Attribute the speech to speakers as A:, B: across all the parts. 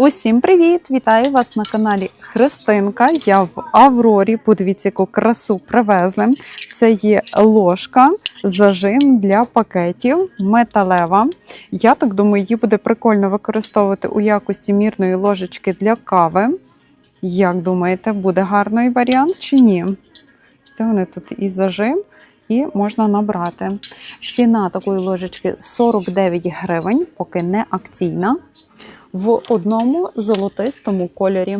A: Усім привіт! Вітаю вас на каналі Христинка. Я в Аврорі. Подивіться, яку красу привезли. Це є ложка, зажим для пакетів, металева. Я так думаю, її буде прикольно використовувати у якості мірної ложечки для кави. Як думаєте, буде гарний варіант чи ні? Бачите, вони тут і зажим, і можна набрати. Ціна такої ложечки 49 гривень, поки не акційна в одному золотистому кольорі.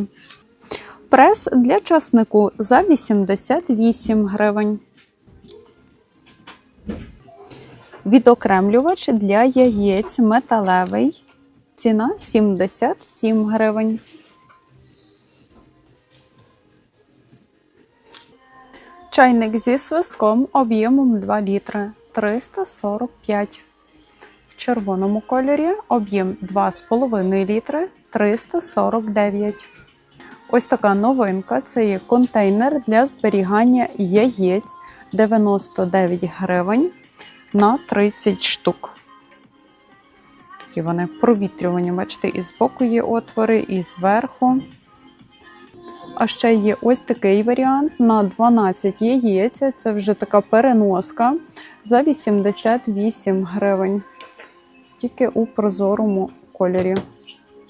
A: Прес для часнику за 88 гривень. Відокремлювач для яєць металевий. Ціна 77 гривень. Чайник зі свистком об'ємом 2 літри 345 в червоному кольорі об'єм 2,5 літри 349. Ось така новинка це є контейнер для зберігання яєць 99 гривень на 30 штук. Такі вони провітрювані, бачите, і збоку є отвори, і зверху. А ще є ось такий варіант на 12 яєць. Це вже така переноска за 88 гривень тільки у прозорому кольорі,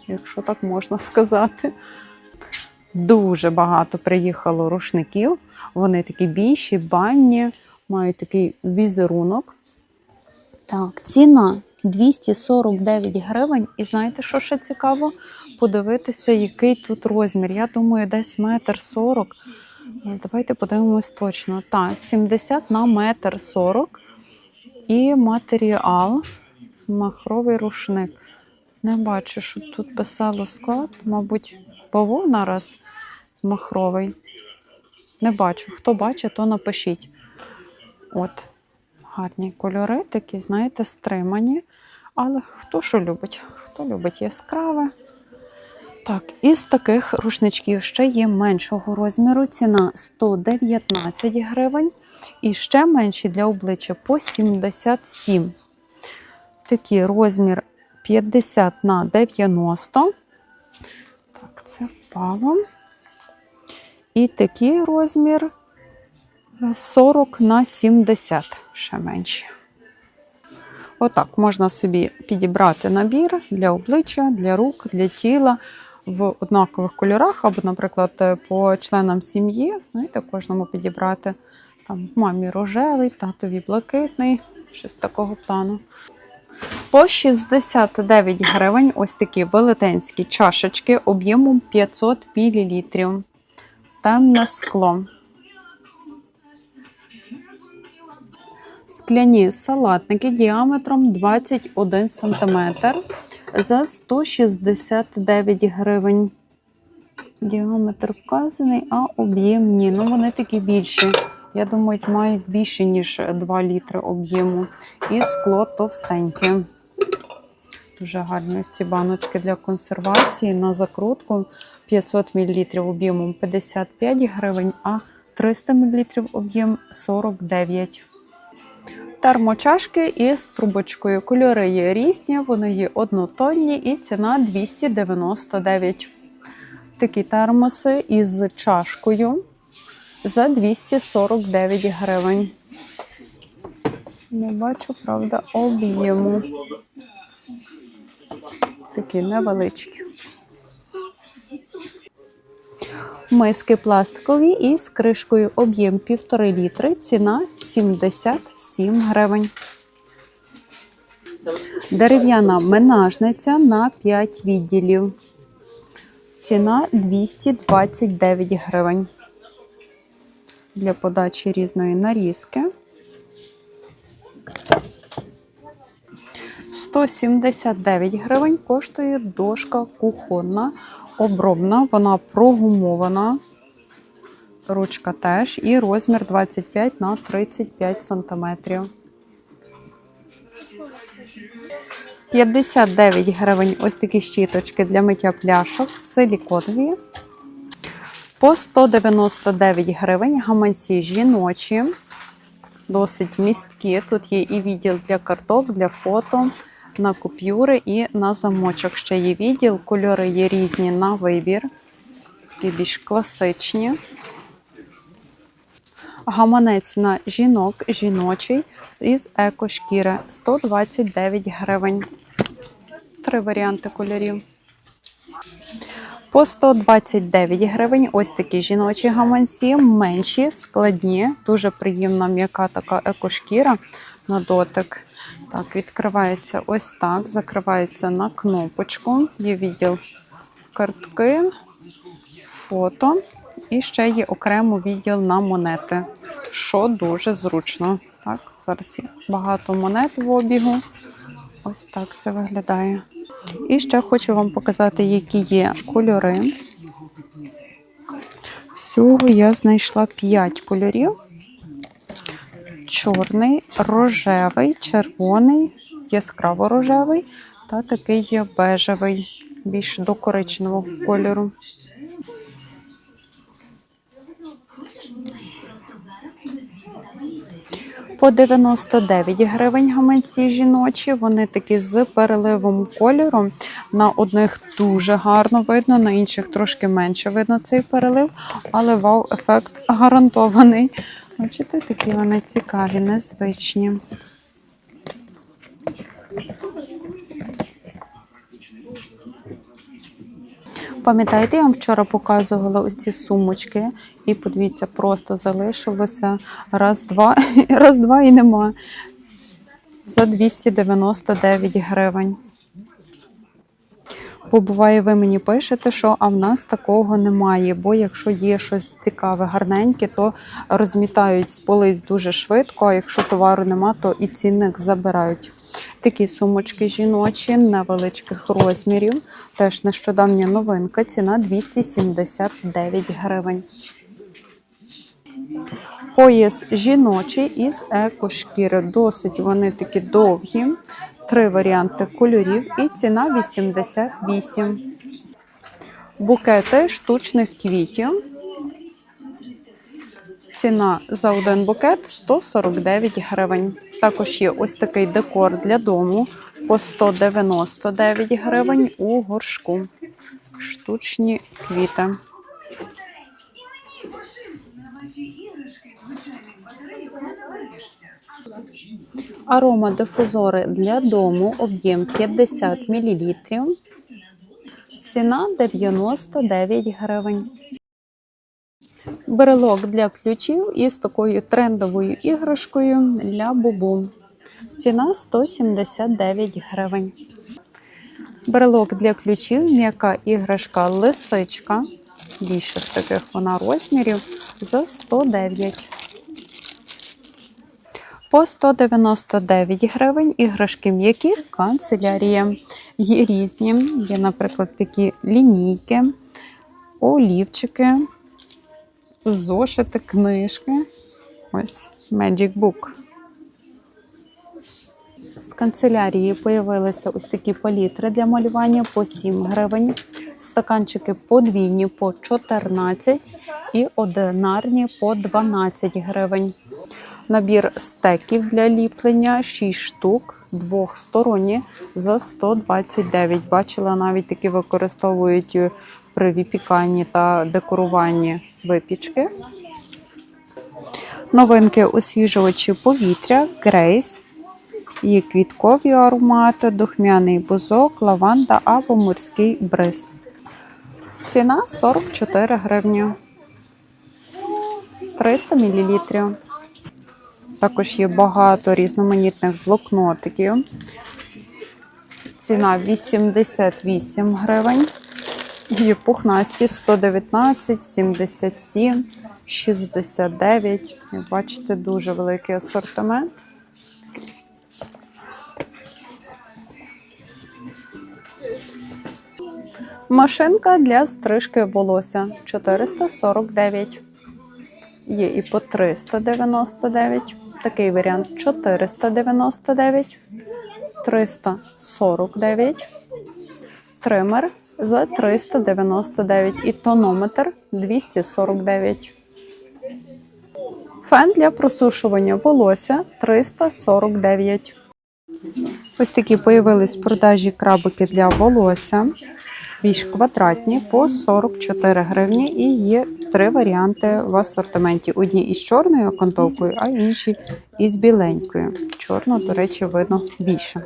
A: якщо так можна сказати. Дуже багато приїхало рушників. Вони такі більші, банні, мають такий візерунок. Так, ціна 249 гривень. І знаєте, що ще цікаво? Подивитися, який тут розмір. Я думаю, десь метр сорок. Давайте подивимось точно. Так, 70 на метр сорок. І матеріал махровий рушник. Не бачу, що тут писало склад, мабуть, бавовна раз махровий. Не бачу. Хто бачить, то напишіть. От, гарні кольори, такі, знаєте, стримані. Але хто що любить? Хто любить яскраве. Так, із таких рушничків ще є меншого розміру. Ціна 119 гривень. І ще менші для обличчя по 77 такий розмір 50 на 90. Так, це впало. І такий розмір 40 на 70, ще менше. Отак можна собі підібрати набір для обличчя, для рук, для тіла в однакових кольорах, або, наприклад, по членам сім'ї. Знаєте, кожному підібрати там мамі рожевий, татові блакитний, щось такого плану. По 69 гривень ось такі велетенські чашечки об'ємом 500 мл. Темне скло. Скляні салатники діаметром 21 см за 169 гривень. Діаметр вказаний, а об'єм ні. Ну, вони такі більші. Я думаю, мають більше, ніж 2 літри об'єму. І скло товстеньке. Дуже гарні ось ці баночки для консервації на закрутку 500 мл об'ємом 55 гривень, а 300 мл об'єм 49. Термочашки із трубочкою. Кольори є різні, вони є однотонні і ціна 299. Такі термоси із чашкою за 249 гривень. Не бачу, правда, об'єму. Такі невеличкі. Миски пластикові із кришкою об'єм 1,5 літри, ціна 77 гривень. Дерев'яна менажниця на 5 відділів. Ціна 229 гривень. Для подачі різної нарізки. 179 гривень коштує дошка кухонна, обробна, вона прогумована. Ручка теж і розмір 25 на 35 сантиметрів. 59 гривень ось такі щіточки для миття пляшок силіконові. По 199 гривень гаманці жіночі. Досить місткі. Тут є і відділ для карток, для фото. на купюри і на замочок. Ще є відділ. Кольори є різні на вибір. Такі більш класичні. Гаманець на жінок, жіночий із екошкіри 129 гривень. Три варіанти кольорів. По 129 гривень ось такі жіночі гаманці, менші, складні, дуже приємна м'яка така екошкіра на дотик. Так, відкривається ось так, закривається на кнопочку. Є відділ картки, фото. І ще є окремо відділ на монети, що дуже зручно. Так, зараз є багато монет в обігу. Ось так це виглядає. І ще хочу вам показати, які є кольори. Всього я знайшла 5 кольорів: чорний, рожевий, червоний, яскраво рожевий та такий є бежевий, більш до коричневого кольору. По 99 гривень гаманці жіночі. Вони такі з переливом кольору. На одних дуже гарно видно, на інших трошки менше видно цей перелив, але вау-ефект гарантований. Бачите, такі вони цікаві, незвичні. Пам'ятаєте, я вам вчора показувала ось ці сумочки, і подивіться, просто залишилося раз-два, раз-два і нема. За 299 гривень. Бо буває, ви мені пишете, що а в нас такого немає. Бо якщо є щось цікаве, гарненьке, то розмітають з полиць дуже швидко. А якщо товару нема, то і цінник забирають. Такі сумочки жіночі невеличких розмірів. Теж нещодавня новинка. Ціна 279 гривень. Пояс жіночий із екошкіри. Досить вони такі довгі. Три варіанти кольорів і ціна 88. Букети штучних квітів. Ціна за один букет 149 гривень. Також є ось такий декор для дому по 199 гривень у горшку. Штучні квіти. Аромадифузори для дому, об'єм 50 мл. Ціна 99 гривень. Брелок для ключів із такою трендовою іграшкою для бубу. Ціна 179 гривень. Брелок для ключів, м'яка іграшка лисичка. Більше таких вона розмірів за 109. По 199 гривень іграшки м'які канцелярія. Є різні. Є, наприклад, такі лінійки, олівчики, зошити, книжки. Ось Magic Book. З канцелярії появилися ось такі палітри для малювання по 7 гривень, стаканчики подвійні по 14 і одинарні по 12 гривень. Набір стеків для ліплення 6 штук, двохсторонні за 129. Бачила, навіть такі використовують при випіканні та декоруванні випічки. Новинки освіжувачі повітря, Грейс. Є квіткові аромати, духмяний бузок, лаванда або морський бриз. Ціна 44 гривні. 300 мл. Також є багато різноманітних блокнотиків. Ціна 88 гривень. Є пухнасті 119, 77, 69. Як бачите, дуже великий асортимент. Машинка для стрижки волосся 449. Є і по 399. Такий варіант 499, 349, тример за 399 і тонометр 249. Фен для просушування волосся 349. Ось такі появились в продажі крабики для волосся. Більш квадратні по 44 гривні. І є три варіанти в асортименті: одні із чорною окантовкою, а інші із біленькою. Чорну, до речі, видно більше.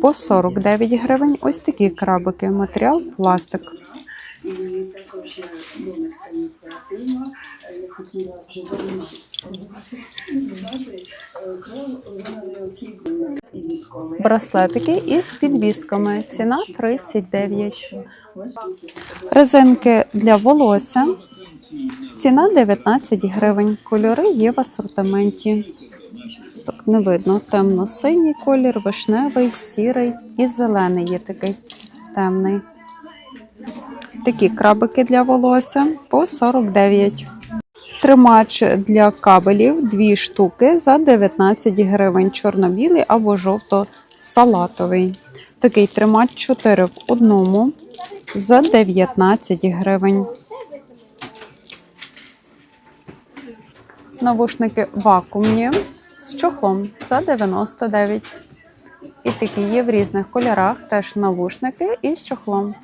A: По 49 гривень ось такі крабики. Матеріал пластик. Браслетики із підвісками. Ціна 39.
B: Ось
A: Резинки для волосся. Ціна 19 гривень. Кольори є в асортименті. Не видно. Темно-синій колір, вишневий, сірий і зелений є такий темний. Такі крабики для волосся по 49. Тримач для кабелів дві штуки за 19 гривень. Чорно-білий або жовто-салатовий. Такий тримач 4 в одному за 19 гривень. Навушники вакуумні з чохлом за 99. І такі є в різних кольорах теж навушники із чохлом.